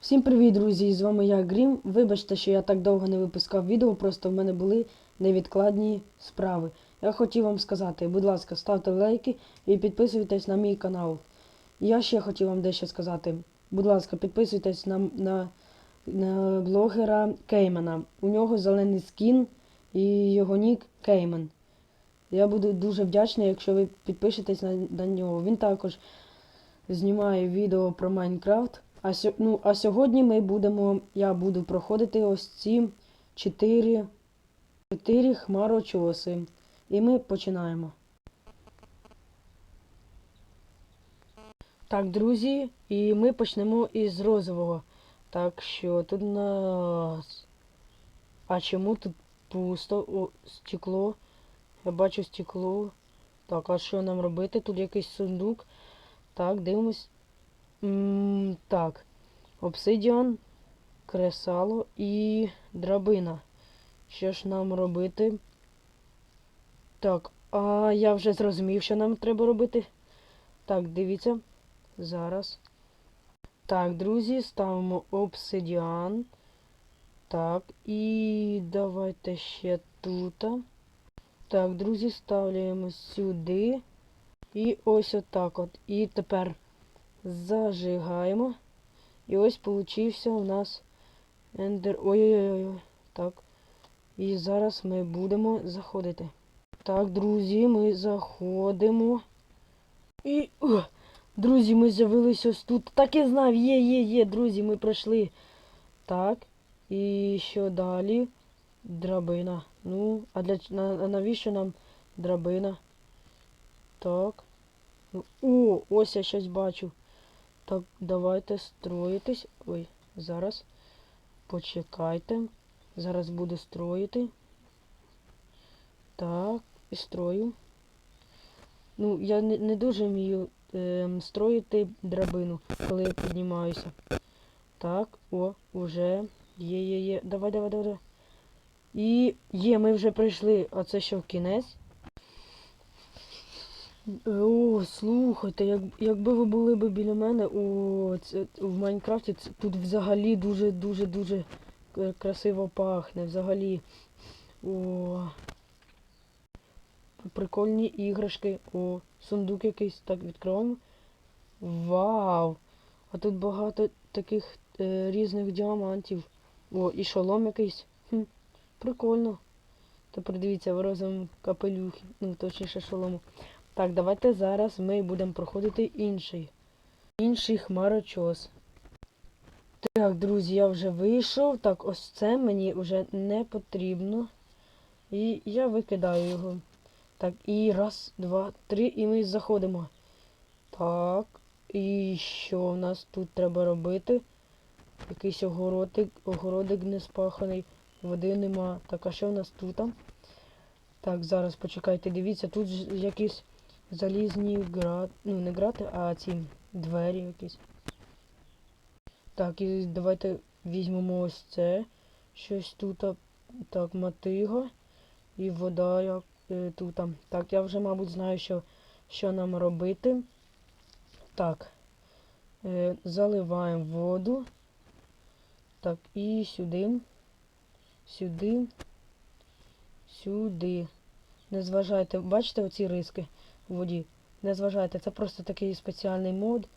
Всім привіт, друзі! З вами я Грім. Вибачте, що я так довго не випускав відео, просто в мене були невідкладні справи. Я хотів вам сказати, будь ласка, ставте лайки і підписуйтесь на мій канал. Я ще хотів вам дещо сказати. Будь ласка, підписуйтесь на, на, на блогера Кеймена. У нього зелений скін і його нік Кеймен. Я буду дуже вдячний, якщо ви підпишетесь на, на нього. Він також знімає відео про Майнкрафт. А, ну, а сьогодні ми будемо, я буду проходити ось ці чотири, чотири хмарочоси. І ми починаємо. Так, друзі, і ми почнемо із розового. Так що тут нас. А чому тут пусто? О, стекло. Я бачу стекло. Так, а що нам робити? Тут якийсь сундук. Так, дивимось. М, так. Обсидіан, кресало і драбина. Що ж нам робити? Так, а я вже зрозумів, що нам треба робити. Так, дивіться. Зараз. Так, друзі, ставимо обсидіан. Так, і давайте ще тут. Так, друзі, ставляємо сюди. І ось отак от. І тепер зажигаємо. І ось получився у нас ендер. Ой-ой-ой. Так. І зараз ми будемо заходити. Так, друзі, ми заходимо. І. О, друзі, ми з'явилися ось тут. Так і знав, є, є, є, друзі, ми пройшли. Так. І що далі? Драбина. Ну, а для а навіщо нам драбина? Так. О, ось я щось бачу. Так, давайте строїтись. Ой, зараз. Почекайте. Зараз буду строїти. Так, і строю. Ну, я не, не дуже вмію ем, строїти драбину, коли я піднімаюся. Так, о, уже. Є, є, є. Давай, давай, давай. давай. І є, ми вже прийшли. А це що в кінець? О, слухайте, як, якби ви були б біля мене у, це, в Майнкрафті, це, тут взагалі дуже-дуже дуже красиво пахне. Взагалі. О. Прикольні іграшки. О, сундук якийсь так відкриваємо. Вау! А тут багато таких е, різних діамантів. О, і шолом якийсь. Хм, прикольно. Тепер дивіться, в розовому капелюхі. Ну, точніше шолому. Так, давайте зараз ми будемо проходити інший. Інший хмарочос. Так, друзі, я вже вийшов. Так, ось це мені вже не потрібно. І я викидаю його. Так, і раз, два, три, і ми заходимо. Так. І що в нас тут треба робити? Якийсь огородик, огородик не спаханий, води нема. Так, а що в нас тут? Так, зараз почекайте, дивіться, тут якісь залізні грати, ну не грати, а ці двері якісь. Так, і давайте візьмемо ось це. Щось тут. Так, мотига. І вода як е, тут. Так, я вже, мабуть, знаю, що, що нам робити. Так. Е, заливаємо воду. Так, і сюди. Сюди. Сюди. Не зважайте, бачите оці риски в воді? Не зважайте, це просто такий спеціальний мод.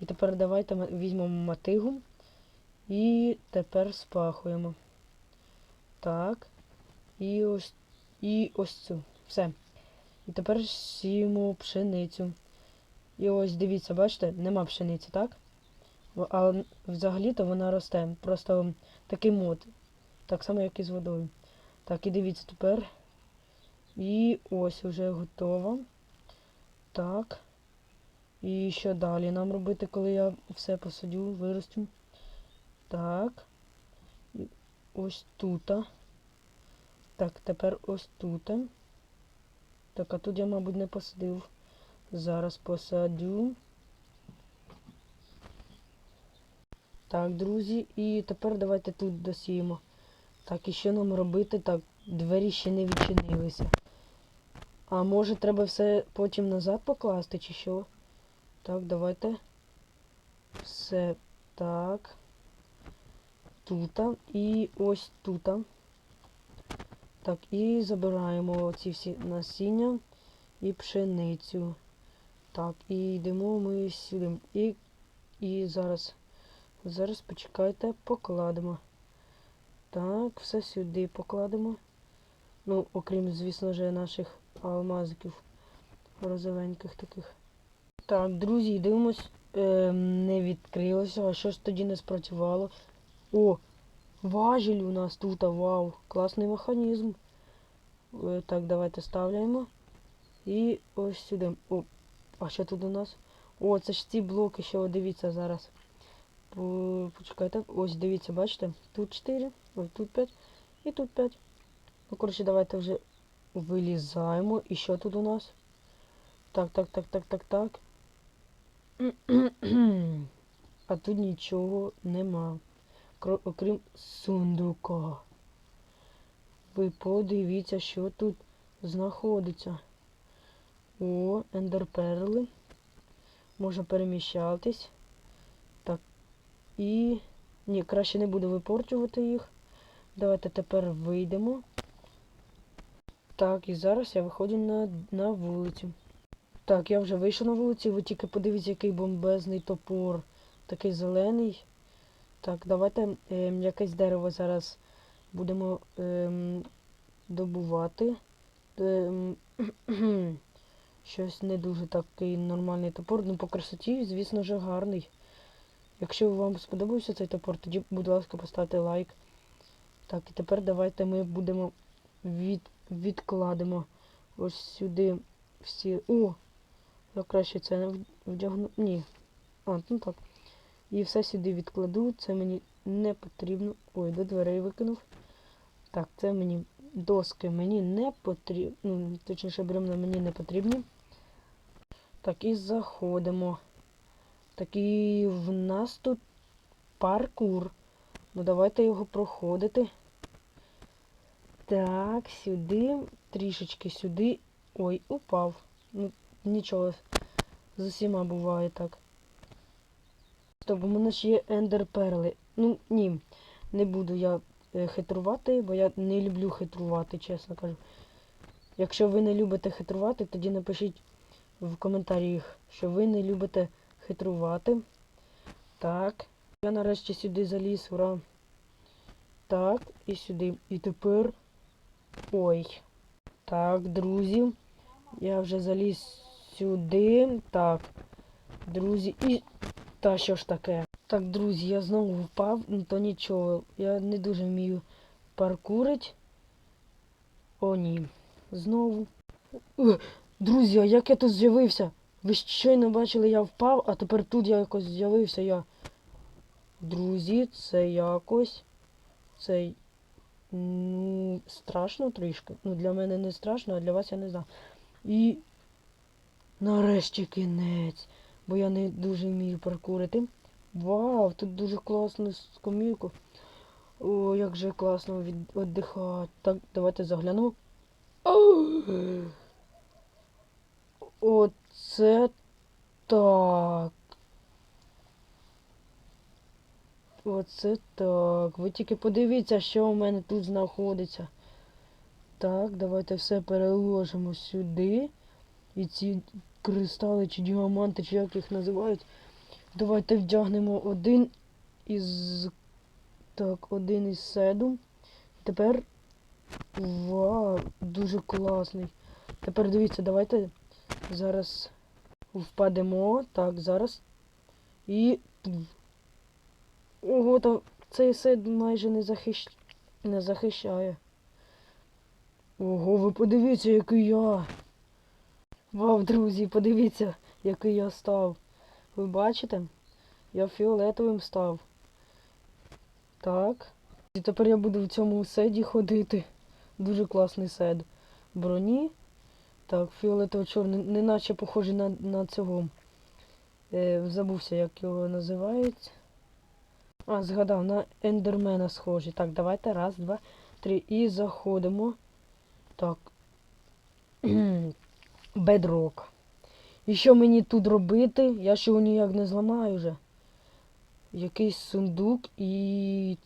І тепер давайте візьмемо мотигу. І тепер спахуємо. Так. І ось і ось цю. Все. І тепер сіємо пшеницю. І ось дивіться, бачите, нема пшениці, так? А взагалі-то вона росте. Просто такий мод. Так само, як і з водою. Так, і дивіться тепер. І ось уже готово. Так. І що далі нам робити, коли я все посадю, виростю? Так. Ось тут. Так, тепер ось тут. Так, а тут я, мабуть, не посадив. Зараз посадю. Так, друзі, і тепер давайте тут досіємо. Так, і що нам робити? Так, двері ще не відчинилися. А може треба все потім назад покласти, чи що? Так, давайте. Все так. тут і ось тут. Так, і забираємо ці всі насіння і пшеницю. Так, і йдемо ми сюди. І, і зараз. Зараз почекайте, покладемо. Так, все сюди покладемо. Ну, окрім, звісно ж, наших алмазиків розовеньких таких. Так, друзі, дивимось. Е, не відкрилося. А що ж тоді не спрацювало? О! Важіль у нас тут, вау! Класний механізм. Е, так, давайте ставляємо. І ось сюди. О, а що тут у нас? О, це ж ці блоки, що дивіться зараз. По- Почекайте. Ось дивіться, бачите? Тут 4, ой, тут 5 і тут 5. Ну, коротше, давайте вже вилізаємо. І що тут у нас? Так, так, так, так, так, так. А тут нічого нема. Окрім сундука. Ви подивіться, що тут знаходиться. О, ендерперли. Може переміщатись. Так. І. Ні, краще не буду випорчувати їх. Давайте тепер вийдемо. Так, і зараз я виходжу на, на вулицю. Так, я вже вийшов на вулицю, ви тільки подивіться, який бомбезний топор. Такий зелений. Так, давайте ем, якесь дерево зараз будемо ем, добувати. Ем, щось не дуже такий нормальний топор. Ну, по красоті, звісно ж, гарний. Якщо вам сподобався цей топор, тоді, будь ласка, поставте лайк. Так, і тепер давайте ми будемо від, відкладемо ось сюди всі. О! Я краще це не вдягну. Ні. А, ну так. І все сюди відкладу. Це мені не потрібно. Ой, до дверей викинув. Так, це мені доски мені не потрібні. Ну, точніше, бревна мені не потрібні. Так, і заходимо. Так і в нас тут паркур. Ну давайте його проходити. Так, сюди, трішечки сюди. Ой, упав. Ну, нічого. З усіма буває так. Стоп, у мене ж є ендерперли. Ну, ні, не буду я е, хитрувати, бо я не люблю хитрувати, чесно кажу. Якщо ви не любите хитрувати, тоді напишіть в коментарях, що ви не любите хитрувати. Так. Я нарешті сюди заліз, ура. Так, і сюди. І тепер. Ой. Так, друзі. Я вже заліз сюди. Так. Друзі, і. Та що ж таке? Так, друзі, я знову впав, ну то нічого. Я не дуже вмію паркурить. О, ні. Знову. Е, Друзі, а як я тут з'явився? Ви щойно бачили, я впав, а тепер тут я якось з'явився я. Друзі, це якось. Це. Ну, страшно трішки. Ну, для мене не страшно, а для вас я не знаю. І. Нарешті кінець. Бо я не дуже вмію паркурити. Вау, тут дуже класно скамійку. О, як же класно віддихати. Так, давайте заглянемо. Оце так. Оце так. Ви тільки подивіться, що у мене тут знаходиться. Так, давайте все переложимо сюди. І ці кристали чи діаманти, чи як їх називають. Давайте вдягнемо один із. Так, один із седу. Тепер. Вау, дуже класний. Тепер дивіться, давайте зараз впадемо. Так, зараз. І. Ого, там цей сет майже не захищ... не захищає. Ого, ви подивіться, який я. Вау, друзі, подивіться, який я став. Ви бачите? Я фіолетовим став. Так. І тепер я буду в цьому седі ходити. Дуже класний сед. Броні. Так, фіолетово-чорний, неначе похожий на, на цього. Е, забувся, як його називають. А, згадав, на ендермена схожий. Так, давайте. Раз, два, три. І заходимо. Так. Бедрок. І що мені тут робити? Я ж його ніяк не зламаю вже. якийсь сундук і.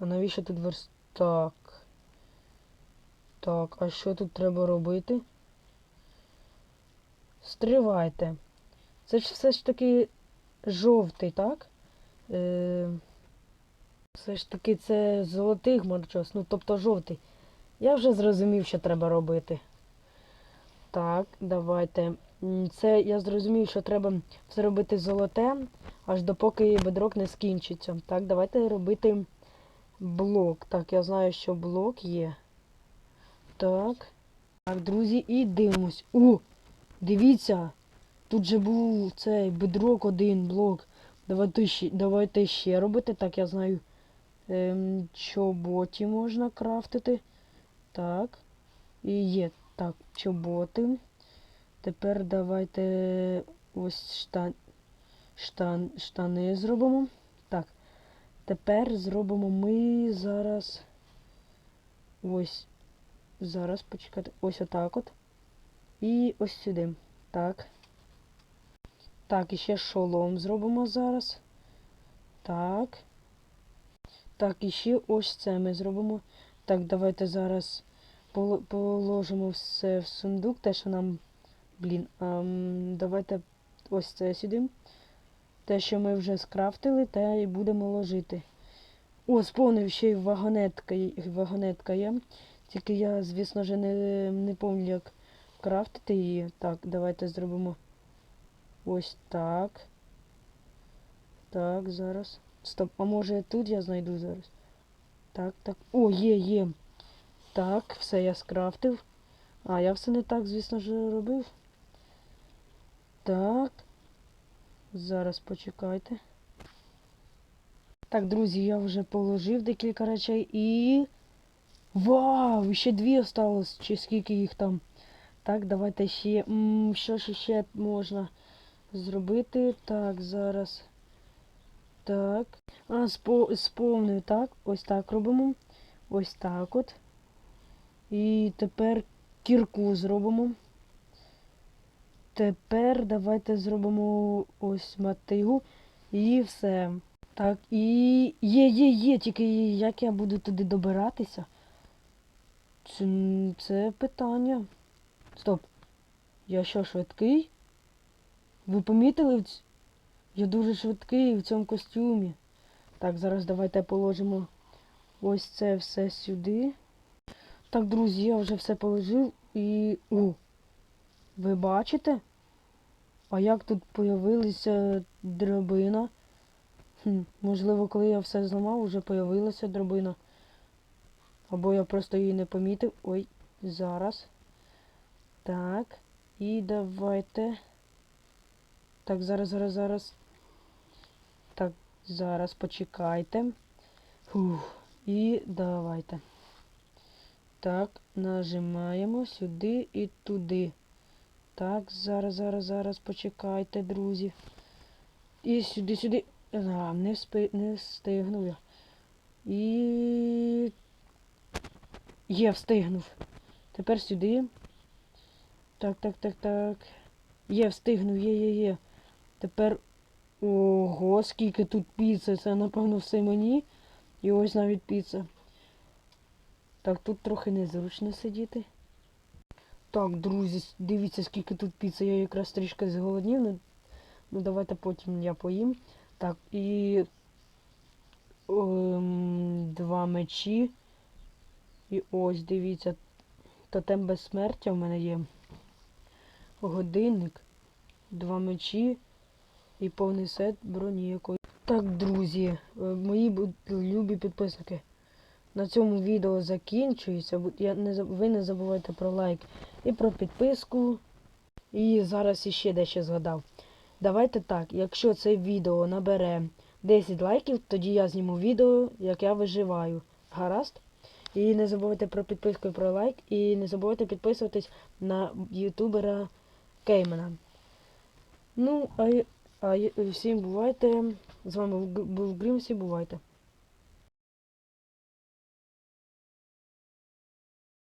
А навіщо тут верстак? Так, а що тут треба робити? Стривайте. Це ж все ж таки жовтий, так? Е, все ж таки це золотий хмарочос, ну тобто жовтий. Я вже зрозумів, що треба робити. Так, давайте. Це я зрозумів, що треба все робити золоте, аж допоки бедрок не скінчиться. Так, давайте робити блок. Так, я знаю, що блок є. Так. Так, друзі, і дивимось. О! Дивіться! Тут же був цей бедрок один блок. Давайте ще, давайте ще робити. Так, я знаю. Ем, чоботі можна крафтити. Так. І є. Так, чоботи. Тепер давайте ось штан, штан, штани зробимо. Так. Тепер зробимо ми зараз. Ось. Зараз почекайте. Ось отак от. І ось сюди. Так. Так, і ще шолом зробимо зараз. Так. Так, і ще ось це ми зробимо. Так, давайте зараз положимо все в сундук, те, що нам. Блін, ем, давайте ось це сюди. Те, що ми вже скрафтили, те і будемо ложити. О, сповнив ще й вагонетка, вагонетка є. Тільки я, звісно ж, не, не пам'ятаю, як крафтити її. Так, давайте зробимо ось так. Так, зараз. Стоп, а може тут я знайду зараз? Так, так. О, є, є. Так, все я скрафтив. А, я все не так, звісно ж, робив. Так. Зараз почекайте. Так, друзі, я вже положив декілька речей і. Вау! Ще дві осталось, чи скільки їх там. Так, давайте ще. М, що ж ще можна зробити? Так, зараз. Так. А, спо, сповнив, так. Ось так робимо. Ось так от. І тепер кірку зробимо. Тепер давайте зробимо ось мотигу. І все. Так, і є, є, є, тільки як я буду туди добиратися? Це, це питання. Стоп. Я що, швидкий? Ви помітили? Я дуже швидкий в цьому костюмі. Так, зараз давайте положимо ось це все сюди. Так, друзі, я вже все положив і. О! Ви бачите? А як тут появилася драбина? Хм, можливо, коли я все зламав, вже появилася драбина. Або я просто її не помітив. Ой, зараз. Так. І давайте. Так, зараз, зараз, зараз. Так, зараз почекайте. Фух. І давайте. Так, нажимаємо сюди і туди. Так, зараз, зараз, зараз почекайте, друзі. І сюди, сюди. А, не, вспи... не встигнув я. І. Є, встигнув. Тепер сюди. Так, так, так, так. Є, встигнув, є, є, є. Тепер. Ого, скільки тут піци. Це, напевно, все мені. І ось навіть піца. Так, тут трохи незручно сидіти. Так, друзі, дивіться, скільки тут піци. Я якраз трішки зголоднів. Ну, ну давайте потім я поїм. Так, і ем, два мечі. І ось, дивіться, тотем безсмертя в мене є. Годинник, два мечі і повний сет броні якої. Так, друзі, е, мої любі підписники. На цьому відео закінчується. Я ви не забувайте про лайк і про підписку. І зараз іще дещо згадав. Давайте так, якщо це відео набере 10 лайків, тоді я зніму відео, як я виживаю. Гаразд? І не забувайте про підписку і про лайк. І не забувайте підписуватись на ютубера Кеймена. Ну, а, й- всім бувайте. З вами був Г- був Грім, всі бувайте.